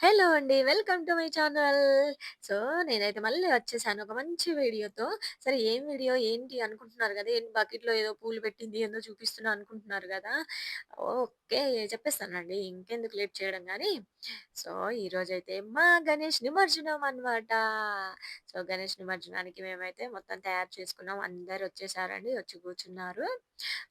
Hello అండి. Welcome to my channel. So, నేనైతే మళ్ళీ వచ్చేసాను ఒక మంచి వీడియోతో. సరే ఏం వీడియో ఏంటి అనుకుంటున్నారు కదా ఏంటి బకెట్‌లో ఏదో పూలు పెట్టింది ఏదో చూపిస్తున్నా అనుకుంటున్నారు కదా ఓకే. చెప్పేస్తానండి. ఇంకెందుకు లేట్ చేయడం కానీ సో, ఈరోజైతే మా గణేష్ నిమజ్జనం అనమాట. సో, గణేష్ నిమజ్జనానికి మేమైతే మొత్తం తయారు చేసుకున్నాం. అందరు వచ్చేసారండి. వచ్చి కూర్చున్నారు.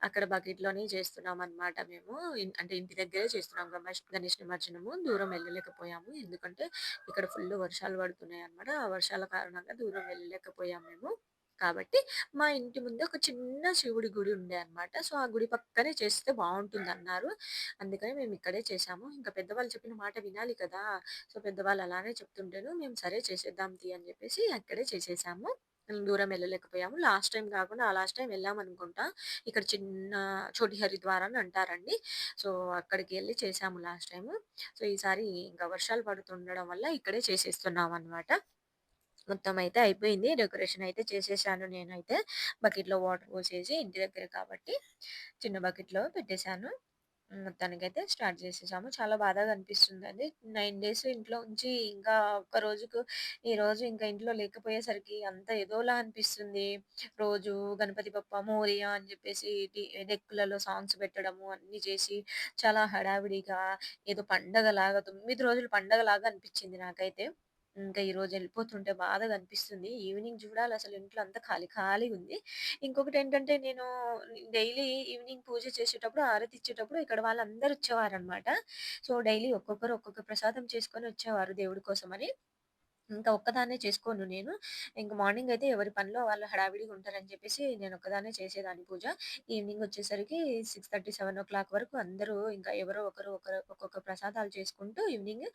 అక్కడ బకెట్‌లోనే చేస్తున్నామనమాట మేము. అంటే ఇంటి దగ్గరే చేస్తున్నాం గణేష్ నిమజ్జనము. దూరం వెళ్ళలేకపోయాం వెళ్ళలేకపోయాము. ఎందుకంటే ఇక్కడ ఫుల్ వర్షాలు పడుతున్నాయన్నమాట. ఆ వర్షాల కారణంగా దూరం వెళ్ళలేకపోయాము మేము. కాబట్టి మా ఇంటి ముందు ఒక చిన్న శివుడి గుడి ఉండే అన్నమాట. సో, ఆ గుడి పక్కనే చేస్తే బాగుంటుంది అన్నారు అందుకని మేము ఇక్కడే చేసాము ఇంకా పెద్దవాళ్ళు చెప్పిన మాట వినాలి కదా! సో, పెద్దవాళ్ళు అలానే చెప్తుంటేను మేము సరే చేసేద్దాం తీ అని చెప్పేసి అక్కడే చేసేసాము. దూరం వెళ్ళలేకపోయాము. లాస్ట్ టైం కాకుండా ఆ లాస్ట్ టైమ్ వెళ్ళామనుకుంటా. ఇక్కడ చిన్న చోటి హరిద్వార్ అని అంటారండి. సో, అక్కడికి వెళ్ళి చేసాము లాస్ట్ టైం సో, ఈసారి ఇంకా వర్షాలు పడుతుండడం వల్ల ఇక్కడే చేసేస్తున్నాం అనమాట మొత్తం అయితే అయిపోయింది. డెకరేషన్ అయితే చేసేసాను నేనైతే. బకెట్‌లో వాటర్ పోసేసి ఇంటి దగ్గర కాబట్టి చిన్న బకెట్‌లో పెట్టేసాను. మొత్తానికి మొత్తానికైతే స్టార్ట్ చేసేసాము. చాలా బాధగా అనిపిస్తుందండి. నైన్ డేస్ ఇంట్లో ఉంచి ఇంకా ఒక్క రోజుకు ఈరోజు ఇంకా ఇంట్లో లేకపోయేసరికి అంత ఏదోలా అనిపిస్తుంది. రోజు గణపతి బప్పా మోరియా అని చెప్పేసి డెక్కులలో సాంగ్స్ పెట్టడము అన్నీ చేసి చాలా హడావిడిగా ఏదో పండగలాగా తొమ్మిది రోజులు పండగలాగా అనిపించింది నాకైతే. ఇంకా ఈరోజు వెళ్ళిపోతుంటే బాధగా అనిపిస్తుంది. ఈవినింగ్ చూడాలి అసలు ఇంట్లో అంతా ఖాళీ ఖాళీగా ఉంది ఇంకొకటి ఏంటంటే నేను డైలీ ఈవినింగ్ పూజ చేసేటప్పుడు, హారతి ఇచ్చేటప్పుడు ఇక్కడ వాళ్ళందరూ వచ్చేవారనమాట. సో, డైలీ ఒక్కొక్కరు ఒక్కొక్క ప్రసాదం చేసుకొని వచ్చేవారు దేవుడి కోసమని. ఇంకా ఒక్కదాన్నే చేసుకోను నేను. ఇంకా మార్నింగ్ అయితే ఎవరి పనిలో వాళ్ళు హడావిడిగా ఉంటారని చెప్పేసి నేను ఒక్కదానే చేసేదాన్ని పూజ. ఈవినింగ్ వచ్చేసరికి 6:30, 7:00 వరకు అందరూ ఇంకా ఎవరో ఒకరు ఒకరు ఒక్కొక్క ప్రసాదాలు చేసుకుంటూ ఈవినింగ్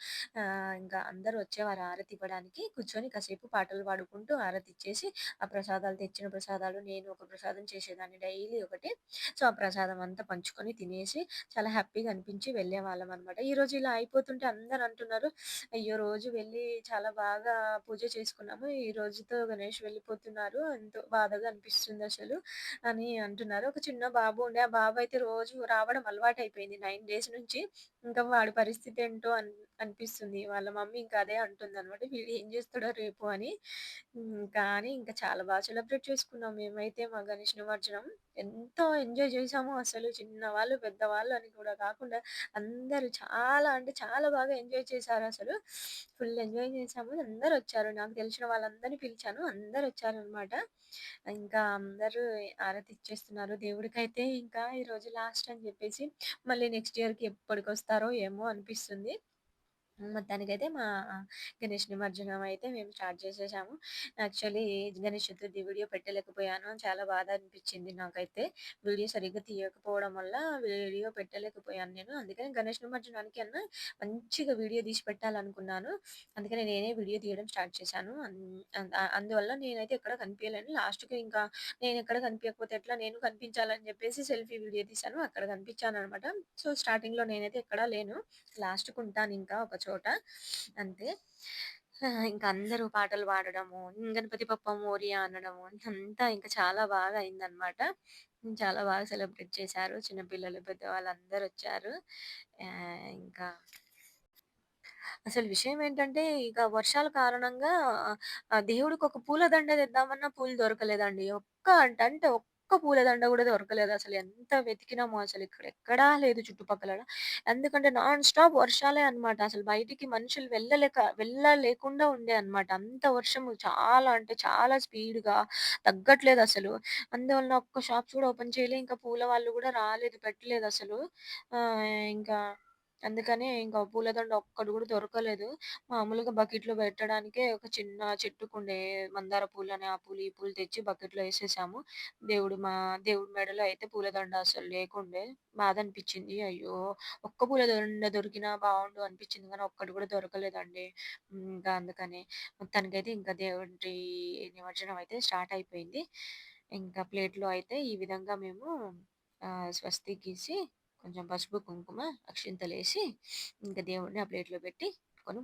ఇంకా అందరూ వచ్చేవారు ఆరతి ఇవ్వడానికి. కూర్చొని కాసేపు పాటలు పాడుకుంటూ ఆరతి ఇచ్చేసి, ఆ ప్రసాదాలు తెచ్చిన ప్రసాదాలు నేను ఒక ప్రసాదం చేసేదాన్ని డైలీ ఒకటి. సో, ఆ ప్రసాదం అంతా పంచుకొని తినేసి చాలా హ్యాపీగా అనిపించి వెళ్ళేవాళ్ళమనమాట. ఈరోజు ఇలా అయిపోతుంటే అందరూ అంటున్నారు, "అయ్యో! రోజు వెళ్ళి చాలా బాగా బాగా పూజ చేసుకున్నాము. ఈ రోజుతో గణేష్ వెళ్ళిపోతున్నారు. ఎంతో బాధగా అనిపిస్తుంది అసలు అని అంటున్నారు. ఒక చిన్న బాబు ఉండే. ఆ బాబు అయితే రోజు రావడం అలవాటు అయిపోయింది నైన్ డేస్ నుంచి. ఇంకా వాడి పరిస్థితి ఏంటో అనిపిస్తుంది. వాళ్ళ మమ్మీ ఇంకా అదే అంటుందనమాట. వీడు ఏం చేస్తాడో రేపు అని. కానీ ఇంకా చాలా బాగా సెలబ్రేట్ చేసుకున్నాం మేమైతే మా గణేష్ నిమజ్జనం. ఎంతో ఎంజాయ్ చేసాము అసలు చిన్నవాళ్ళు, పెద్దవాళ్ళు అని కూడా కాకుండా అందరూ చాలా అంటే చాలా బాగా ఎంజాయ్ చేశారు అసలు ఫుల్ ఎంజాయ్ చేశాము. అందరొచ్చారు. నాకు తెలిసిన వాళ్ళందరిని పిలిచాను. అందరొచ్చారనమాట. ఇంకా అందరూ ఆరతి ఇచ్చేస్తున్నారు. దేవుడికైతే ఇంకా ఈరోజు లాస్ట్ అని చెప్పేసి మళ్ళీ నెక్స్ట్ ఇయర్‌కి ఎప్పటికొస్తారో ఏమో అనిపిస్తుంది. మొత్తానికైతే మా గణేష్ నిమజ్జనం అయితే మేము స్టార్ట్ చేసేసాము. యాక్చువల్లీ గణేష్ చతుర్థి వీడియో పెట్టలేకపోయాను. చాలా బాధ అనిపించింది నాకైతే. వీడియో సరిగ్గా తీయకపోవడం వల్ల వీడియో పెట్టలేకపోయాను నేను. అందుకని గణేష్ నిమజ్జనానికి అన్నా మంచిగా వీడియో తీసి పెట్టాలనుకున్నాను. అందుకని నేనే వీడియో తీయడం స్టార్ట్ చేశాను. అన్ అందువల్ల నేనైతే ఎక్కడ కనిపియలేను. లాస్ట్‌కి ఇంకా నేను ఎక్కడ కనిపించకపోతే ఎట్లా నేను కనిపించాలని చెప్పేసి సెల్ఫీ వీడియో తీశాను. అక్కడ కనిపించాను అనమాట సో, స్టార్టింగ్‌లో నేనైతే ఎక్కడా లేను. లాస్ట్కి ఉంటాను ఇంకా ఒక చోట. అంతే. ఇంకా అందరూ పాటలు పాడడము, గణపతి పప్ప మోరియా అనడము అంతా ఇంకా చాలా బాగా అయిందనమాట. చాలా బాగా సెలబ్రేట్ చేశారు. చిన్నపిల్లలు పెద్దవాళ్ళు అందరు వచ్చారు ఇంకా అసలు విషయం ఏంటంటే, ఇక వర్షాల కారణంగా దేవుడికి ఒక పూల దండ తెద్దామన్నా పూలు దొరకలేదండి. ఒక్క అంటే అంటే ఒక్క ఒక్క పూలదండ దొరకలేదు అసలు ఎంత వెతికినామో అసలు ఇక్కడ ఎక్కడా లేదు చుట్టుపక్కల. ఎందుకంటే నాన్ స్టాప్ వర్షాలే అన్నమాట. అసలు బయటికి మనుషులు వెళ్ళలేక వెళ్ళలేకుండా ఉండే అన్నమాట. అంత వర్షం చాలా అంటే చాలా స్పీడ్‌గా అసలు అందువలన ఒక్క షాప్స్ కూడా ఓపెన్ చేయలే. ఇంకా పూల వాళ్ళు కూడా రాలేదు, పెట్టలేదు అసలు ఆ ఇంకా అందుకనే ఇంకా పూలదండ ఒక్కటి కూడా దొరకలేదు. మామూలుగా బకెట్‌లో పెట్టడానికే ఒక చిన్న చెట్టుకుండే మందార పూలని, ఆ పూలు, ఈ పూలు తెచ్చి బకెట్‌లో ఏసేసాము. దేవుడు మా దేవుడి మెడలో అయితే పూలదండ అసలు లేకుండే. బాధనిపిచ్చింది. అయ్యో! ఒక్క పూలదండ దొరికినా బావుండు అనిపించింది గానీ, ఒక్కటి కూడా దొరకలేదండి. హ్మ్. ఇంకా అందుకని మొత్తానికైతే ఇంకా దేవుడి నిమజ్జనం అయితే స్టార్ట్ అయిపోయింది. ఇంకా ప్లేట్‌లో అయితే ఈ విధంగా మేము ఆహ్, స్వస్తి గీసి కొంచెం పసుపు, కుంకుమ, అక్షింతలేసి ఇంకా దేవుడిని ఆ ప్లేట్‌లో పెట్టి కొని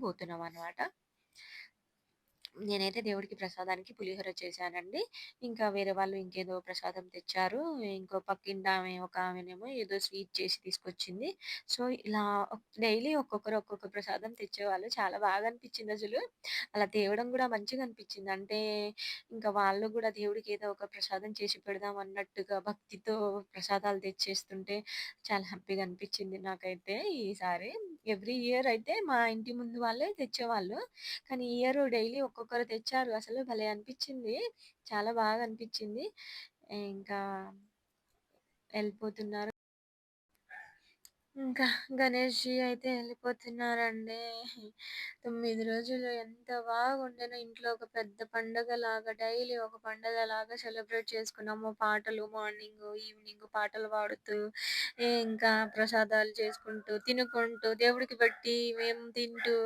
అన్నమాట నేనైతే దేవుడికి ప్రసాదానికి పులిహోర చేశానండి. ఇంకా వేరే వాళ్ళు ఇంకేదో ప్రసాదం తెచ్చారు. ఇంకో పక్కింటామె ఒక ఆమెనేమో ఏదో స్వీట్ చేసి తీసుకొచ్చింది. సో, ఇలా డైలీ ఒక్కొక్కరు ఒక్కొక్క ప్రసాదం తెచ్చేవాళ్ళు. చాలా బాగా అనిపించింది అసలు అలా తేవడం కూడా మంచిగా అనిపించింది. అంటే ఇంకా వాళ్ళు కూడా దేవుడికి ఏదో ఒక ప్రసాదం చేసి పెడదాం అన్నట్టుగా భక్తితో ప్రసాదాలు తెచ్చేస్తుంటే చాలా హ్యాపీగా అనిపించింది నాకైతే ఈసారి. ఎవ్రీ ఇయర్ అయితే మా ఇంటి ముందు వాళ్ళే తెచ్చేవాళ్ళు. కానీ ఇయర్ డైలీ ఒక్కొక్కరు తెచ్చారు. అసలు భలే అనిపించింది చాలా బాగా అనిపించింది ఇంకా వెళ్ళిపోతున్నారు ఇంకా గణేష్ జీ అయితే వెళ్ళిపోతున్నారండి తొమ్మిది రోజులు ఎంత బాగుండేనో ఇంట్లో ఒక పెద్ద పండగలాగా డైలీ ఒక పండగలాగా సెలబ్రేట్ చేసుకున్నాము. పాటలు మార్నింగ్, ఈవినింగ్ పాటలు పాడుతూ, ఇంకా ప్రసాదాలు చేసుకుంటూ, తినుకుంటూ, దేవుడికి పెట్టి మేము తింటూ,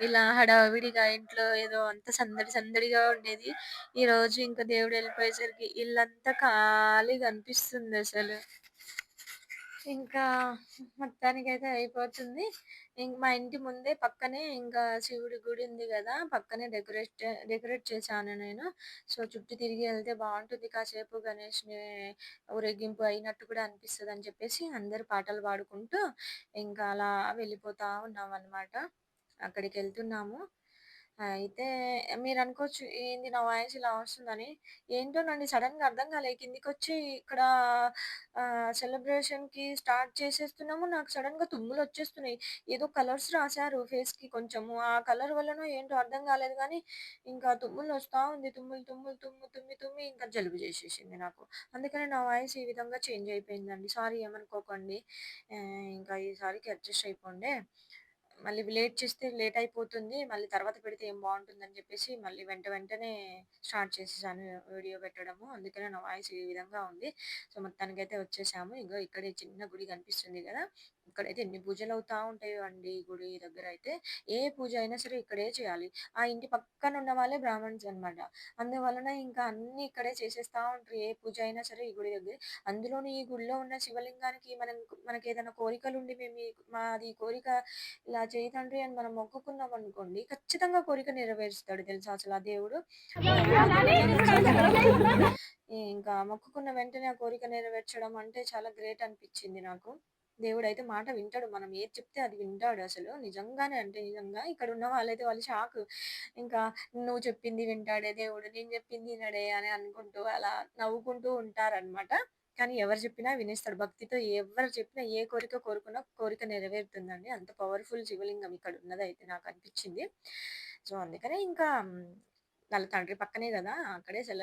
ఇలా హడావిడిగా ఇంట్లో ఏదో అంత సందడి సందడిగా ఉండేది. ఈరోజు ఇంకా దేవుడు వెళ్ళిపోయేసరికి ఇల్లంతా ఖాళీగా అనిపిస్తుంది అసలు ఇంకా మొత్తానికైతే అయిపోతుంది. ఇంక మా ఇంటి ముందే పక్కనే ఇంకా శివుడి గుడి ఉంది కదా పక్కనే డెకరేట్ డెకరేట్ చేశాను నేను. సో, చుట్టూ తిరిగి వెళ్తే బాగుంటుంది కాసేపు గణేష్‌ని ఊరేగింపు అయినట్టు కూడా అనిపిస్తుంది అని చెప్పేసి అందరు పాటలు పాడుకుంటూ ఇంకా అలా వెళ్ళిపోతా అక్కడికి వెళ్తున్నాము అయితే మీరు అనుకోవచ్చు ఏంది నా వాయిస్ ఇలా వస్తుందని. ఏంటోనండి సడెన్‌గా అర్థం కాలే. కిందికొచ్చి ఇక్కడ ఆహ్, సెలబ్రేషన్‌కి స్టార్ట్ చేసేస్తున్నాము. నాకు సడెన్‌గా తుమ్ములొచ్చేస్తున్నాయి. ఏదో కలర్స్ రాశారు ఫేస్‌కి కొంచెము. ఆ కలర్ వల్లనో ఏంటో అర్థం కాలేదు గానీ, ఇంకా తుమ్ములొస్తా ఉంది. తుమ్ములు, తుమ్ములు, తుమ్ము, తుమ్మి, తుమ్మి ఇంకా జలుబు చేసేసింది నాకు. అందుకనే నా వాయిస్ ఈ విధంగా చేంజ్ అయిపోయిందండి. సారీ ఏమనుకోకండి. ఆహ్, ఇంకా ఈసారికి అడ్జస్ట్ అయిపోండే. మళ్ళీ లేట్ చేస్తే లేట్ అయిపోతుంది. మళ్ళీ తర్వాత పెడితే ఏం బాగుంటుందని చెప్పేసి మళ్ళీ వెంట వెంటనే స్టార్ట్ చేసేసాను వీడియో పెట్టడము. అందుకనే నా వాయిస్ ఈ విధంగా ఉంది. సో, మొత్తానికైతే వచ్చేసాము. ఇంకో ఇక్కడే చిన్న గుడి కనిపిస్తుంది కదా ఇక్కడైతే ఎన్ని పూజలు అవుతా ఉంటాయో అండి గుడి దగ్గర అయితే ఏ పూజ అయినా సరే ఇక్కడే చేయాలి. ఆ ఇంటి పక్కన ఉన్న వాళ్ళే బ్రాహ్మణ్స్ అన్నమాట. అందువలన ఇంకా అన్ని ఇక్కడే చేసేస్తా ఉంటారు. ఏ పూజ అయినా సరే ఈ గుడి దగ్గర అందులోని ఈ గుడిలో ఉన్న శివలింగానికి మనం మనకి ఏదైనా కోరికలు ఉండి మేము మాది కోరిక ఇలా చేయి తండ్రి అని మనం మొక్కుకున్నాం అనుకోండి ఖచ్చితంగా కోరిక నెరవేరుస్తాడు తెలుసా అసలు ఆ దేవుడు. ఇంకా మొక్కుకున్న వెంటనే ఆ కోరిక నెరవేర్చడం అంటే చాలా గ్రేట్ అనిపించింది నాకు. దేవుడైతే మాట వింటాడు. మనం ఏది చెప్తే అది వింటాడు అసలు. నిజంగానే అంటే నిజంగా. ఇక్కడ ఉన్న వాళ్ళైతే వాళ్ళు షాక్ ఇంకా "నువ్వు చెప్పింది వింటాడే దేవుడు, నేను చెప్పింది వినడే" అని అనుకుంటూ అలా నవ్వుకుంటూ ఉంటారనమాట. కానీ ఎవరు చెప్పినా వినేస్తాడు. భక్తితో ఎవరు చెప్పినా ఏ కోరిక కోరుకున్నా కోరిక నెరవేరుతుందండి. అంత పవర్‌ఫుల్ శివలింగం ఇక్కడ ఉన్నదైతే నాకు అనిపించింది సో, అందుకనే ఇంకా వాళ్ళ తండ్రి పక్కనే కదా అక్కడే సెల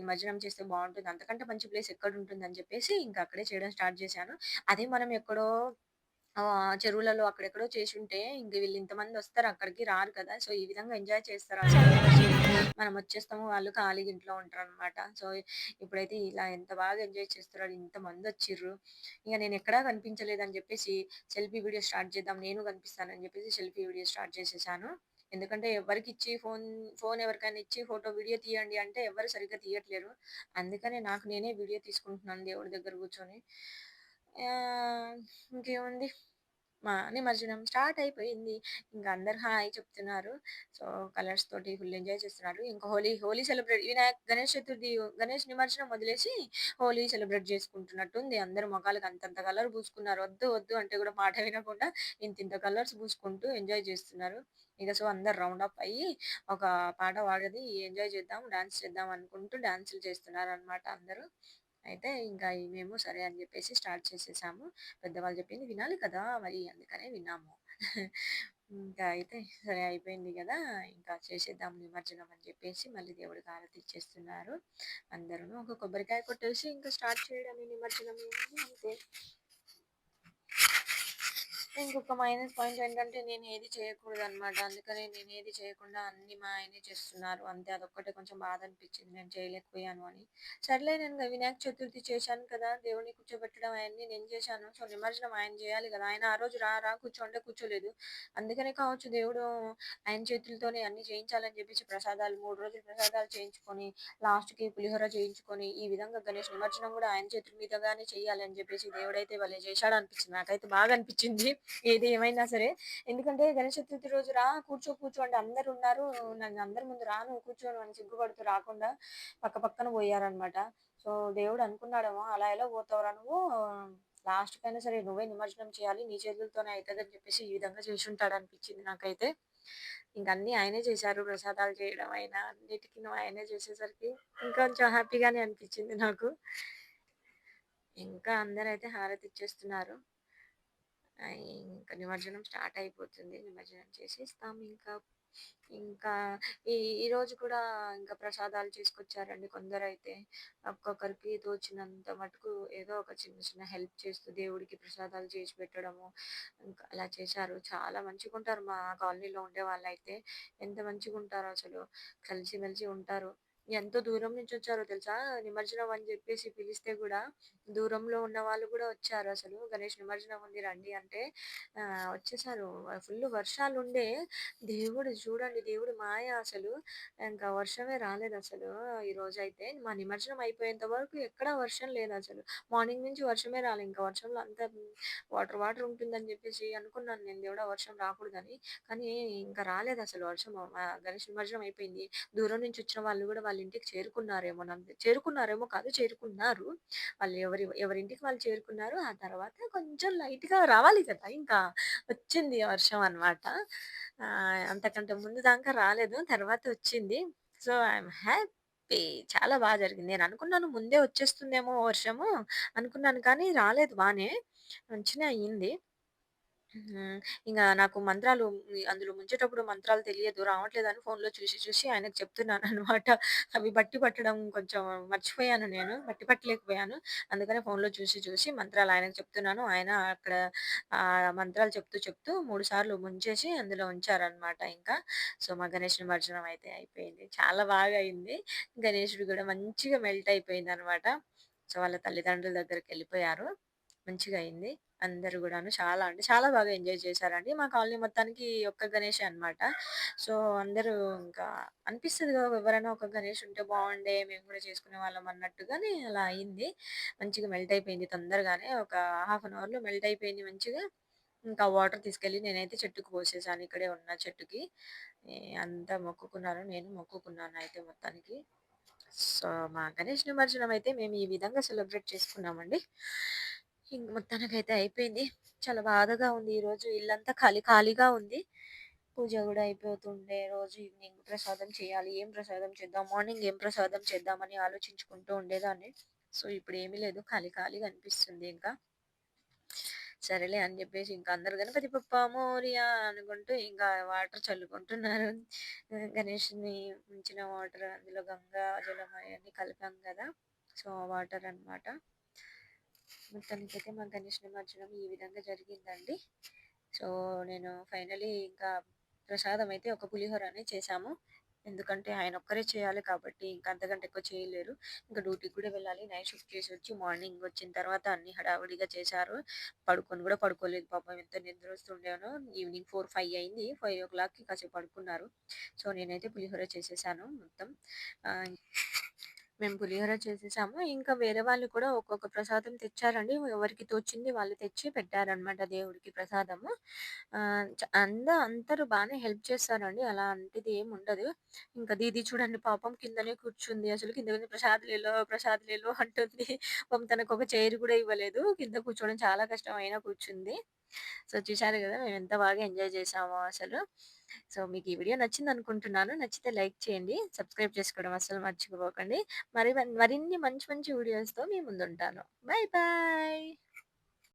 నిమజ్జనం చేస్తే బాగుంటుంది అంతకంటే మంచి ప్లేస్ ఎక్కడ ఉంటుందని చెప్పేసి ఇంకా అక్కడే చేయడం స్టార్ట్ చేశాను. అదే మనం ఎక్కడో చెరువులలో అక్కడెక్కడో చేసి ఉంటే ఇంక వీళ్ళు ఇంతమందొస్తారు అక్కడికి రారు కదా! సో, ఈ విధంగా ఎంజాయ్ చేస్తారు. మనం వచ్చేస్తాము వాళ్ళు ఖాళీ ఇంట్లో ఉంటారనమాట. సో, ఇప్పుడైతే ఇలా ఎంత బాగా ఎంజాయ్ చేస్తున్నారు ఇంతమంది వచ్చిర్రు ఇంకా నేను ఎక్కడా కనిపించలేదని చెప్పేసి సెల్ఫీ వీడియో స్టార్ట్ చేద్దాం. నేను కనిపిస్తానని చెప్పేసి సెల్ఫీ వీడియో స్టార్ట్ చేసేసాను. ఎందుకంటే ఎవరికి ఇచ్చి ఫోన్ ఫోన్ ఎవరికైనా ఇచ్చి ఫోటో, వీడియో తీయండి అంటే ఎవ్వరు సరిగ్గా తీయట్లేరు. అందుకనే నాకు నేనే వీడియో తీసుకుంటున్నాను దేవుడి దగ్గర కూర్చొని. ఇంకేముంది మా నిమజ్జనం స్టార్ట్ అయిపోయింది. ఇంకా అందరూ హాయ్ చెప్తున్నారు. సో, కలర్స్ తోటి ఫుల్ ఎంజాయ్ చేస్తున్నారు. ఇంకా హోలీ, హోలీ సెలబ్రేట్ వినాయక్ గణేష్ చతుర్థి గణేష్ నిమజ్జనం వదిలేసి హోలీ సెలబ్రేట్ చేసుకుంటున్నట్టుంది. అందరూ మొఖాలకి అంతంత కలర్ పూసుకున్నారు. వద్దు, వద్దు అంటే కూడా మాట వినకుండా ఇంత ఇంత కలర్స్ పూసుకుంటూ ఎంజాయ్ చేస్తున్నారు. ఇక సో, అందరు రౌండ్ అప్ అయ్యి ఒక పాట పాడేది ఎంజాయ్ చేద్దాం, డాన్స్ చేద్దాం అనుకుంటూ డాన్సులు చేస్తున్నారనమాట అందరూ. అయితే ఇంకా మేము సరే అని చెప్పేసి స్టార్ట్ చేసేసాము. పెద్దవాళ్ళు చెప్పింది వినాలి కదా! మరి అందుకనే విన్నాము. ఇంకా అయితే సరే అయిపోయింది కదా ఇంకా చేసేద్దాం నిమజ్జనం అని చెప్పేసి మళ్ళీ దేవుడికి ఆరతి ఇచ్చేస్తున్నారు. అందరూ ఒక కొబ్బరికాయ కొట్టేసి ఇంకా స్టార్ట్ చేయడమే నిమజ్జనం అంతే. ఇంకొక మైనస్ పాయింట్ ఏంటంటే నేను ఏది చేయకూడదు అనమాట అందుకనే నేను ఏది చేయకుండా అన్ని మా ఆయనే చేస్తున్నారు. అంతే అదొక్కటే కొంచెం బాధ అనిపించింది నేను చేయలేకపోయాను అని. సర్లే నేను వినాయక చతుర్థి చేశాను కదా! దేవుడిని కూర్చోబెట్టడం అయన్నీ నేను చేశాను. సో, నిమజ్జనం ఆయన చేయాలి కదా ఆయన ఆ రోజు రా రా కూర్చోంటే కూర్చోలేదు. అందుకనే కావచ్చు దేవుడు ఆయన చేతులతోనే అన్ని చేయించాలని చెప్పేసి ప్రసాదాలు మూడు రోజులు ప్రసాదాలు చేయించుకొని, లాస్ట్‌కి పులిహోర చేయించుకొని, ఈ విధంగా గణేష్ నిమజ్జనం కూడా ఆయన చేతుల మీదగానే చేయాలి అని చెప్పేసి దేవుడైతే భలే చేశాడనిపించింది. నాకైతే బాగా అనిపించింది. ఏది ఏమైనా సరే. ఎందుకంటే గణేష్ చతుర్థి రోజు రా కూర్చో, కూర్చోండి అందరు ఉన్నారు నన్ను అందరి ముందు రా నువ్వు కూర్చో అని సిగ్గుపడుతూ రాకుండా పక్క పక్కన పోయారనమాట. సో, దేవుడు అనుకున్నాడేమో అలా ఎలా పోతావురా నువ్వు లాస్ట్‌కైనా సరే నువ్వే నిమజ్జనం చేయాలి. నీ చేతులతోనే అవుతుందని చెప్పేసి ఈ విధంగా చేసి ఉంటాడు అనిపించింది నాకైతే. ఇంక ఆయనే చేశారు. ప్రసాదాలు చేయడం అయినా అన్నిటికిను ఆయనే చేసేసరికి ఇంకొంచెం హ్యాపీగానే అనిపించింది నాకు. ఇంకా అందరైతే హారతి ఇచ్చేస్తున్నారు ఇంకా నిమజ్జనం స్టార్ట్ అయిపోతుంది. నిమజ్జనం చేసేస్తాం ఇంకా. ఇంకా ఈ ఈరోజు కూడా ఇంకా ప్రసాదాలు చేసుకొచ్చారండి కొందరైతే. ఒక్కొక్కరికి తోచినంత మటుకు ఏదో ఒక చిన్న చిన్న హెల్ప్ చేస్తూ దేవుడికి ప్రసాదాలు చేసి పెట్టడము. ఇంకా అలా చేశారు. చాలా మంచిగా ఉంటారు మా కాలనీలో ఉండే వాళ్ళైతే ఎంత మంచిగా ఉంటారు అసలు. కలిసిమెలిసి ఉంటారు. ఎంతో దూరం నుంచి వచ్చారో తెలుసా? నిమజ్జనం అని చెప్పేసి పిలిస్తే కూడా దూరంలో ఉన్న వాళ్ళు కూడా వచ్చారు అసలు గణేష్ నిమజ్జనం ఉంది రండి అంటే వచ్చేసారు వచ్చేసారు. వర్షాలు వర్షాలుండే దేవుడు చూడండి దేవుడు మాయ అసలు. ఇంకా వర్షమే రాలేదు అసలు ఈ రోజు అయితే మా నిమజ్జనం అయిపోయేంత వరకు ఎక్కడా వర్షం లేదు అసలు మార్నింగ్ నుంచి వర్షమే రాలేదు ఇంకా వర్షంలో అంత వాటర్ వాటర్ ఉంటుందని చెప్పేసి అనుకున్నాను నేను దేవుడా వర్షం రాకూడదని. కానీ ఇంకా రాలేదు అసలు వర్షం. గణేష్ నిమజ్జనం అయిపోయింది. దూరం నుంచి వచ్చిన వాళ్ళు కూడా వాళ్ళ ఇంటికి చేరుకున్నారేమో నన్ చేరుకున్నారేమో కాదు చేరుకున్నారు. వాళ్ళు ఎవరి ఎవరింటికి వాళ్ళు చేరుకున్నారు. ఆ తర్వాత కొంచెం లైట్‌గా రావాలి కదా! ఇంకా వచ్చింది వర్షం అన్నమాట. అంతకంటే ముందు దాకా రాలేదు. తర్వాత వచ్చింది. So, I'm happy. చాలా బాగా జరిగింది. నేను అనుకున్నాను ముందే వచ్చేస్తుందేమో వర్షము అనుకున్నాను కానీ రాలేదు బాగానే మంచిగా అయింది. హ్మ్. ఇంగా నాకు మంత్రాలు అందులో ముంచేటప్పుడు మంత్రాలు తెలియదు. రావట్లేదని ఫోన్‌లో చూసి, చూసి ఆయనకి చెప్తున్నాననమాట. అవి బట్టి పట్టడం కొంచెం మర్చిపోయాను నేను. బట్టి పట్టలేకపోయాను. అందుకనే ఫోన్‌లో చూసి, చూసి మంత్రాలు ఆయనకు చెప్తున్నాను. ఆయన అక్కడ ఆహ్, మంత్రాలు చెప్తూ, చెప్తూ 3 సార్లు ముంచేసి అందులో ఉంచారనమాట ఇంకా. సో, మా గణేష్ నిమజ్జనం అయితే అయిపోయింది. చాలా బాగా అయింది. గణేషుడు గూడా మంచిగా మెల్ట్ అయిపోయిందనమాట. సో, వాళ్ళ తల్లిదండ్రుల దగ్గరికెళ్ళిపోయారు. మంచిగా అయింది. అందరు కూడాను చాలా అంటే చాలా బాగా ఎంజాయ్ చేశారండి. మా కాలనీ మొత్తానికి ఒక్క గణేష్ అన్నమాట. సో, అందరూ ఇంకా అనిపిస్తుంది ఎవరైనా ఒక గణేష్ ఉంటే బాగుండే మేము కూడా చేసుకునే వాళ్ళం అన్నట్టుగానే అలా అయింది. మంచిగా మెల్ట్ అయిపోయింది తొందరగానే. ఒక హాఫ్ అన్ అవర్‌లో మెల్ట్ అయిపోయింది మంచిగా. ఇంకా వాటర్ తీసుకెళ్ళి నేనైతే చెట్టుకు పోసేసాను. ఇక్కడే ఉన్న చెట్టుకి. అంతా మొక్కుకున్నారు. నేను మొక్కుకున్నాను అయితే మొత్తానికి. సో, మా గణేష్ నిమజ్జనం అయితే మేము ఈ విధంగా సెలబ్రేట్ చేసుకున్నామండి. ఇంక మొత్తానికైతే అయిపోయింది. చాలా బాధగా ఉంది ఈరోజు. ఇల్లంతా ఖాళీ ఖాళీగా ఉంది. పూజ కూడా అయిపోతుండే. రోజు ఈవినింగ్ ప్రసాదం చేయాలి. ఏం ప్రసాదం చేద్దాం? మార్నింగ్ ఏం ప్రసాదం చేద్దామని ఆలోచించుకుంటూ ఉండేదాన్ని. సో, ఇప్పుడు ఏమీ లేదు. ఖాళీ ఖాళీగా అనిపిస్తుంది ఇంకా. సరేలే అని చెప్పేసి ఇంకా అందరు గణపతి పప్ప మోరియా అనుకుంటూ ఇంకా వాటర్ చల్లుకుంటున్నారు. గణేష్ని ఉంచిన వాటర్ అందులో గంగా జలం అవన్నీ కలిపాం కదా సో, ఆ వాటర్ అన్నమాట. మొత్తానికైతే మా గణేష్ నిమజ్జనం ఈ విధంగా జరిగిందండి. సో, నేను ఫైనలీ ఇంకా ప్రసాదం అయితే ఒక పులిహోరనే చేశాము. ఎందుకంటే ఆయన ఒక్కరే చేయాలి కాబట్టి ఇంక అంతకంటే ఎక్కువ చేయలేరు. ఇంకా డ్యూటీకి కూడా వెళ్ళాలి. నైట్ షిఫ్ట్ చేసి వచ్చి మార్నింగ్ వచ్చిన తర్వాత అన్ని హడావిడిగా చేశారు. పడుకొని కూడా పడుకోలేదు పాపం ఎంత నిద్ర నిద్రొస్తుండేనో. ఈవినింగ్ 4, 5 అయింది. 5:00కి కాసేపు పడుకున్నారు. సో, నేనైతే పులిహోర చేసేసాను మొత్తం. మేము పులిహోర చేసేసాము. ఇంకా వేరే వాళ్ళు కూడా ఒక్కొక్క ప్రసాదం తెచ్చారండి. ఎవరికి తోచింది వాళ్ళు తెచ్చి పెట్టారనమాట దేవుడికి ప్రసాదము. అంద అందరూ బాగానే హెల్ప్ చేస్తారండి. అలాంటిది ఏముండదు. ఇంకా దీది చూడండి పాపం కిందనే కూర్చుంది. అసలు కింద కింద ప్రసాద్ ప్రసాదులేలో అంటుంది. పాపం ఒక చైర్ కూడా ఇవ్వలేదు. కింద కూర్చోవడం చాలా కష్టం అయినా కూర్చుంది. సో, చూశారు మేము ఎంత బాగా ఎంజాయ్ చేసామో అసలు. సో, మీకు ఈ వీడియో నచ్చిందనుకుంటున్నాను. నచ్చితే లైక్ చేయండి. సబ్స్క్రైబ్ చేసుకోవడం అసలు మర్చిపోకండి. మరి మరిన్ని మంచి మంచి వీడియోస్‌తో మీ ముందుంటాను. Bye bye.